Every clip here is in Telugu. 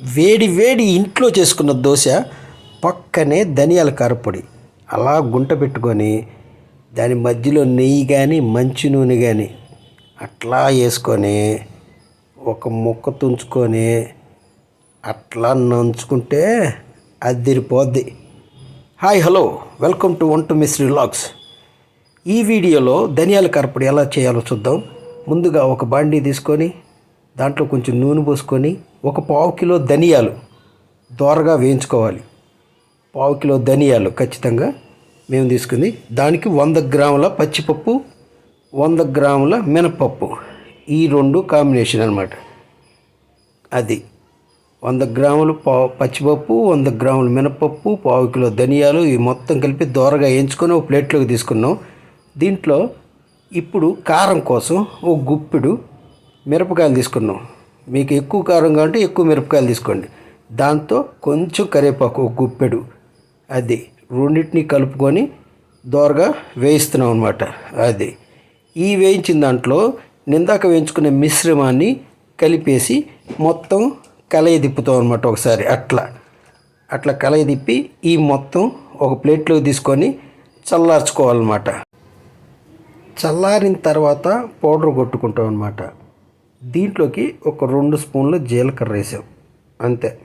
వేడి వేడి ఇంట్లో చేసుకున్న దోశ పక్కనే ధనియాల కారపొడి. అలా గుంట పెట్టుకొని దాని మధ్యలో నెయ్యి కానీ మంచి నూనె కానీ అట్లా వేసుకొని ఒక ముక్క తుంచుకొని అట్లా నంచుకుంటే అదిరిపోద్ది hi hello welcome to one two miss relax ఈ వీడియోలో ధనియాల కారపొడి ఎలా చేయాలో చూద్దాం. ముందుగా ఒక బాండీ తీసుకొని దాంట్లో కొంచెం నూనె పోసుకొని ఒక పావు కిలో ధనియాలు దోరగా వేయించుకోవాలి. పావు కిలో ధనియాలు ఖచ్చితంగా మేము తీసుకుంది. దానికి వంద గ్రాముల పచ్చిపప్పు వంద గ్రాముల మినపప్పు. ఈ రెండు కాంబినేషన్ అనమాట అది వంద గ్రాములు పావు పచ్చిపప్పు వంద గ్రాములు మినపప్పు పావు కిలో ధనియాలు ఇవి మొత్తం కలిపి దోరగా వేయించుకొని ఒక ప్లేట్లోకి తీసుకున్నాం. దీంట్లో ఇప్పుడు కారం కోసం ఒక గుప్పిడు మిరపకాయలు తీసుకున్నాం. మీకు ఎక్కువ కారం కావాలంటే ఎక్కువ మిరపకాయలు తీసుకోండి. దాంతో కొంచెం కరివేపాకు ఒక గుప్పెడు. అది రెండింటిని కలుపుకొని దోరగా వేయిస్తున్నాం అనమాట అది ఈ వేయించిన దాంట్లో నిందాక వేయించుకునే మిశ్రమాన్ని కలిపేసి మొత్తం కలయి తిప్పుతాం అనమాట ఒకసారి అట్లా. అట్లా కలయి తిప్పి ఈ మొత్తం ఒక ప్లేట్లో తీసుకొని చల్లార్చుకోవాలన్నమాట. చల్లారిన తర్వాత పౌడర్ కొట్టుకుంటాం అనమాట దీంట్లోకి ఒక రెండు స్పూన్లు జీలకర్ర వేసాం. అంతే.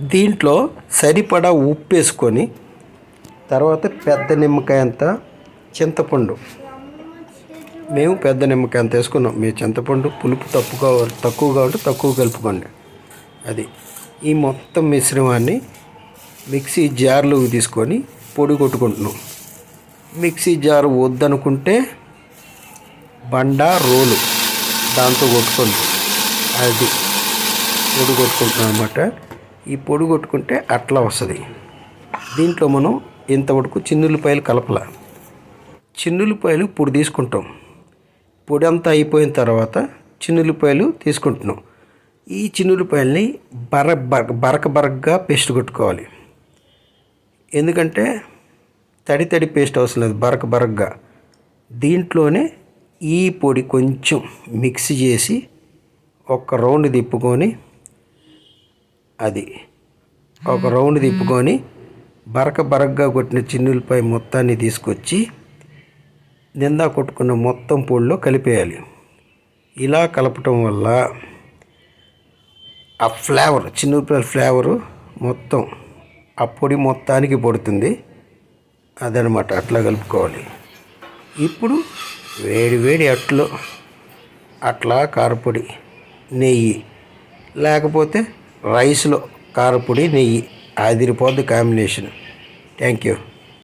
దీంట్లో సరిపడా ఉప్పు వేసుకొని తర్వాత పెద్ద నిమ్మకాయ అంత చింతపండు. మేము పెద్ద నిమ్మకాయ అంత వేసుకున్నాం. మీ చింతపండు పులుపు తప్పుగా తక్కువ కాబట్టి తక్కువ కలుపుకోండి. అది. ఈ మొత్తం మిశ్రమాన్ని మిక్సీ జార్లోకి తీసుకొని పొడి కొట్టుకుంటున్నాం. మిక్సీ జార్ వద్దనుకుంటే బండ రోలు. దాంతో కొట్టుకోండి. అది పొడి కొట్టుకుంటున్నాం అనమాట ఈ పొడి కొట్టుకుంటే అట్లా వస్తుంది. దీంట్లో మనం ఇంతవరకు చిన్నులపాయలు కలపల. చిన్నులపాయలు పొడి తీసుకుంటాం. పొడి అంతా అయిపోయిన తర్వాత చిన్నులపాయలు తీసుకుంటున్నాం. ఈ చిన్నులపాయల్ని బర- బరక బరకగా పేస్ట్ కొట్టుకోవాలి. ఎందుకంటే తడి తడి పేస్ట్ అవసరం లేదు బరక బరకగా. దీంట్లోనే ఈ పొడి కొంచెం మిక్స్ చేసి ఒక రౌండ్ తిప్పుకొని అది ఒక రౌండ్ తిప్పుకొని బరక బరకగా కొట్టిన చిన్నులపై మొత్తాన్ని తీసుకొచ్చి నిందా కొట్టుకున్న మొత్తం పొడిలో కలిపేయాలి. ఇలా కలపటం వల్ల ఆ ఫ్లేవర్ చిన్నులపాయల ఫ్లేవరు మొత్తం ఆ పొడి మొత్తానికి పడుతుంది. అదనమాట అట్లా కలుపుకోవాలి. ఇప్పుడు వేడి వేడి అట్లు అట్లా కారపొడి నెయ్యి. లేకపోతే రైస్లో కారపొడి నెయ్యి. అదిరిపోద్ది కాంబినేషన్. Thank you.